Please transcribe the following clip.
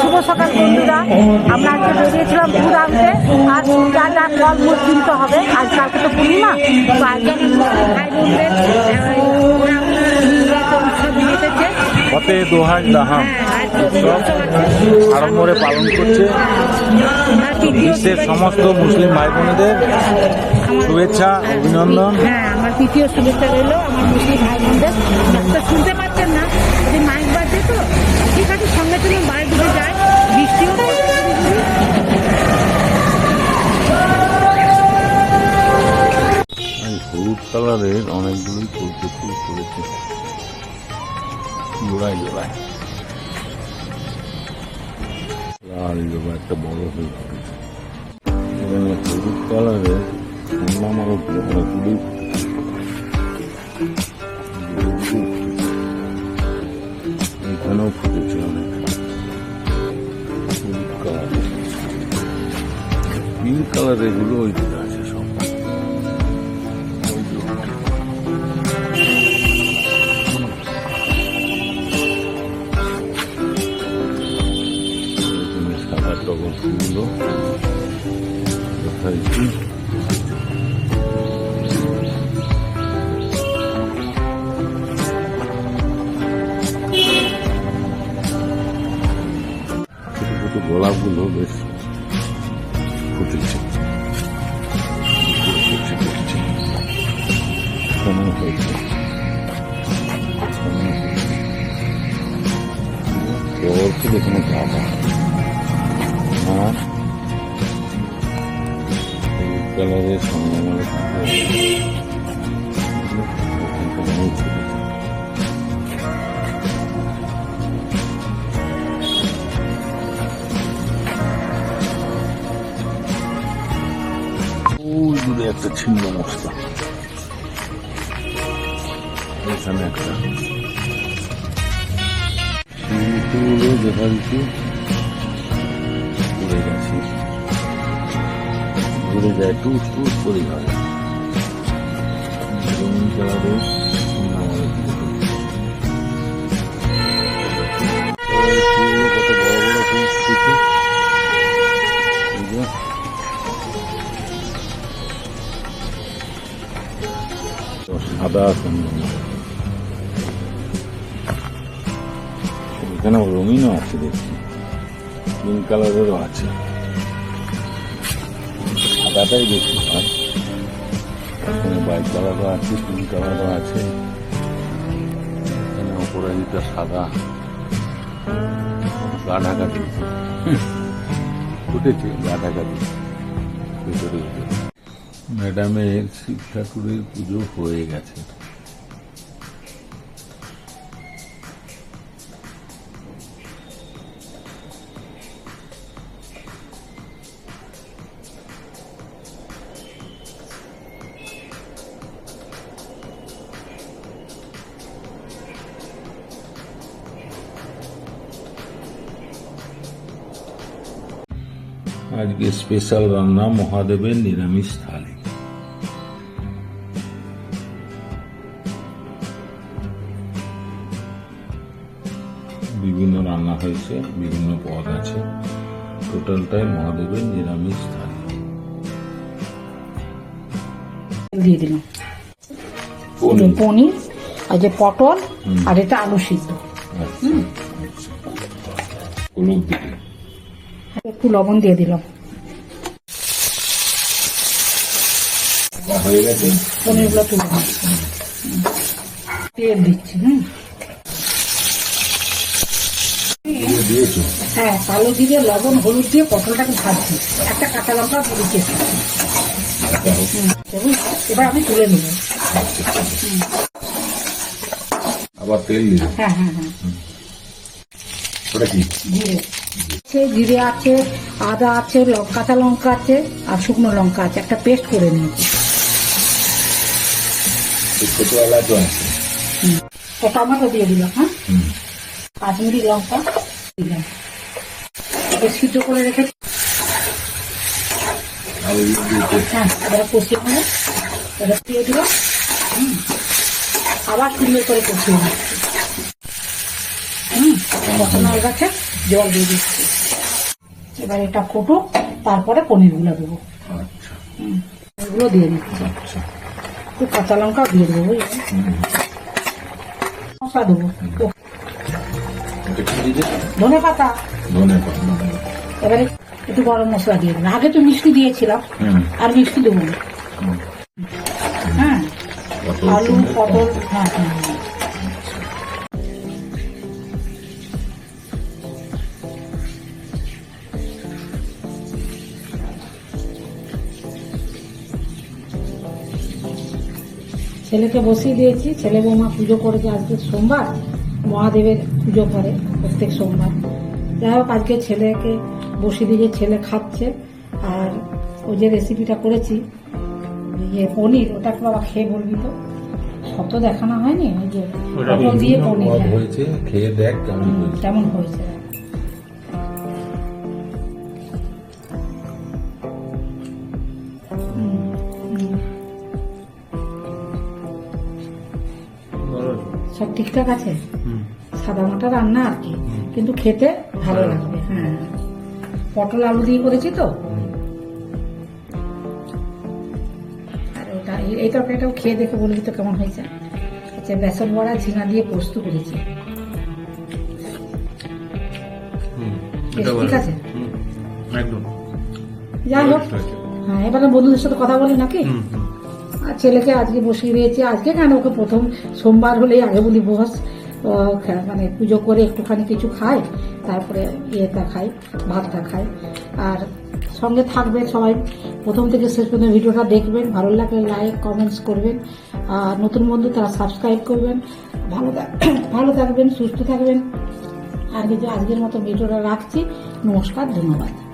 শুভ সকাল বন্ধুরা। আমরা আজকে বেরিয়েছিলাম দুধ আনতে আর যা যা ফল কিনতে হবে, আজ কালকে তো পূর্ণিমা, তো আজকে ফতে দোহাই, দাহাম। উৎসব আড়ম্বরে পালন করছে। বিশ্বের সমস্ত মুসলিম ভাই বোনেদের শুভেচ্ছা, অভিনন্দন। তৃতীয় শুভেচ্ছা রইল আমার মুসলিম ভাই বোনদের শুনতে পাচ্ছেন না যে মাইক বাজছে তো ঠিক আছে সঙ্গে সঙ্গে বাড়ি ঢুকে যায় বৃষ্টিও হলুদ কালারের অনেকগুলোই ফুলতে ফুল করেছে জোড়ায় জোড়ায় লাল জোড়া একটা বড় হয়ে পড়েছে এখানে হলুদ কালারের অন্যান্য আরও অনেকগুলি এখানেও ফুটেছে অনেক হলুদ কালার পিঙ্ক কালার এগুলো ওই দিকে টগর ফুলগুলো দেখাইছি ছোট ছোট গোলাপগুলো বেশ ফুটেছে হয়েছে এখানেও হয়েছে। জল ফুল এখানে হলুদ কালারের সঙ্গে আমার দূরে একটা ছিন্ন মশলা এখানে একটা দেখা দিচ্ছি ঘুরে যায় টুস টুস করে যে সাদা এখানে রঙিনও আছে দেখছি। পিঙ্ক কালারেরও আছে। সাদাটাই বেশি হয় এখানে বাইক চালানো আছে পিঙ্ক চালানো আছে। এখানে অপরাজিতা সাদা। গা ঢাকা দিয়েছে ফুটেছে গা ঢাকা দিয়েছে ম্যাডামের শিব ঠাকুরের পুজো হয়ে গেছে। আজকে স্পেশাল রান্না মহাদেবের নিরামিষ থালি। বিভিন্ন রান্না হয়েছে বিভিন্ন পদ আছে। টোটালটাই মহাদেবের নিরামিষ থালি। দিয়ে দিলাম। পনির। আর যে পটল আর এটা আলু সিদ্ধ। আচ্ছা, আচ্ছা। হলুদ দিকে একটু লবণ দিয়ে দিলাম হয়ে পনিরগুলো তুলে দিচ্ছি তেল দিচ্ছি হুম। দিয়ে হ্যাঁ কালো জিরে লবণ হলুদ দিয়ে পটলটাকে ভাজছি। একটা কাঁচা লঙ্কা দিচ্ছি। এবার আমি তুলে নেব। আবার তেল হ্যাঁ হ্যাঁ হ্যাঁ। ওটা কি? জিরে আছে জিরে আছে আদা আছে কাঁচা লঙ্কা আছে আর শুকনো লঙ্কা আছে। একটা পেস্ট করে নিয়েছি। টমেটো দিয়ে দিলাম হ্যাঁ? কাশ্মীরি লঙ্কা দিলাম। সিদ্ধ করে রেখে আর ওই যে হ্যাঁ এবার কষিয়ে নেব। এবার দিয়ে দিলাম। আবার সুন্দর করে কষিয়ে নেব। কষানো হয়ে জল দিয়ে দিচ্ছি। এবার এটা ফুটুক তারপরে পনিরগুলো দেবো। আচ্ছা। দিয়ে দিচ্ছি। আচ্ছা। একটু কাঁচা লঙ্কাও দিয়ে দেবো মশলা দেবো? ধনে পাতা। এবারে একটু গরম মশলা দিয়ে দেবো। আগে তো মিষ্টি দিয়েছিলাম আর মিষ্টি দেবো হ্যাঁ। আলু পটল। হ্যাঁ হ্যাঁ। ছেলেকে বসিয়ে দিয়েছি। ছেলে বৌমা পুজো করেছে আজকে সোমবার। মহাদেবের পুজো করে প্রত্যেক সোমবার। যাই হোক আজকে ছেলেকে বসিয়ে দিয়ে ছেলে খাচ্ছে আর ওই যে রেসিপিটা করেছি ইয়ে পনির ওটা একটু বাবা খেয়ে বলবি তো। সব তো দেখানো হয়নি ওই যে দিয়ে পনির। খেয়ে দেখ কেমন হয়েছে। সব ঠিকঠাক আছে? সাদা মাটা রান্না আর কি। কিন্তু খেতে ভালো লাগবে হ্যাঁ। পটল আলু দিয়ে করেছি তো। আর ওটা এই- তরকারিটাও খেয়ে দেখে বলবি তো কেমন হয়েছে। আচ্ছা বেসন বড়া ঝিঙা দিয়ে পোস্ত করেছি। ঠিক আছে। একদম। যাই হোক। হ্যাঁ এবারে বন্ধুদের সাথে কথা বলি নাকি? আর ছেলেকে আজকে বসিয়ে দিয়েছি। আজকে কেন? ওকে প্রথম সোমবার হলেই আগে বলি, বস মানে পুজো করে একটুখানি কিছু খায়, তারপরে ইয়েটা খাই ভাতটা খাই আর সঙ্গে থাকবে সবাই। প্রথম থেকে শেষ পর্যন্ত ভিডিওটা দেখবেন, ভালো লাগলে লাইক কমেন্টস করবেন। আর নতুন বন্ধু তারা সাবস্ক্রাইব করবেন। ভালো ভালো থাকবেন, সুস্থ থাকবেন। আর কিছু আজকের মতো ভিডিওটা রাখছি। নমস্কার, ধন্যবাদ।